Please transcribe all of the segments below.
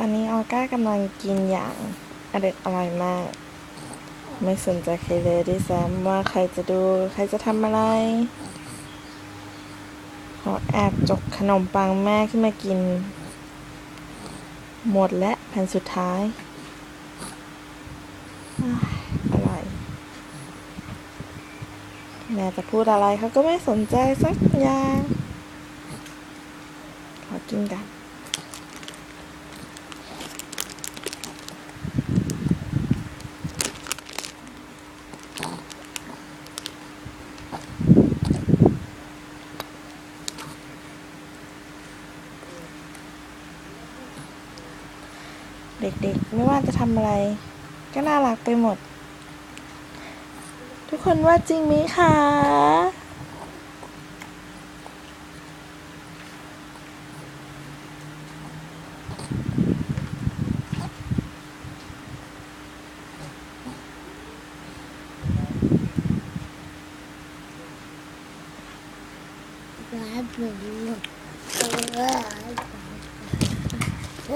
ตอนนี้ออก้ากำลังกินอย่างอร่อยอร่อยมาก ไม่สนใจใครเลยด้วยซ้ำว่าใครจะดูใครจะทำอะไร ขอแอบจกขนมปังแม่ขึ้นมากิน หมดและแผ่นสุดท้ายอ้ายอร่อยแม่จะพูดอะไรเขาก็ไม่สนใจสักอย่าง ขอกินกัน เด็กๆ ไม่ว่าจะทำอะไร ก็น่ารักไปหมด ทุกคนว่าจริงไหมคะ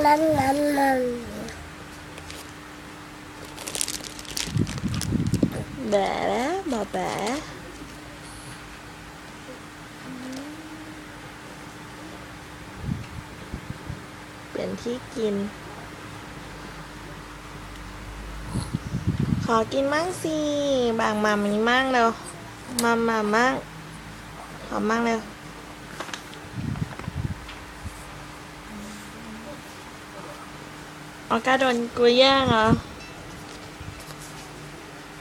นั่นนั่นนั่น แบะบอแบะเป็นที่กิน ขอกินมั่งสิบางมามีมั่งเร็วมามามั่งขอมั่งเร็วออกาโดนกูแย่งเหรอ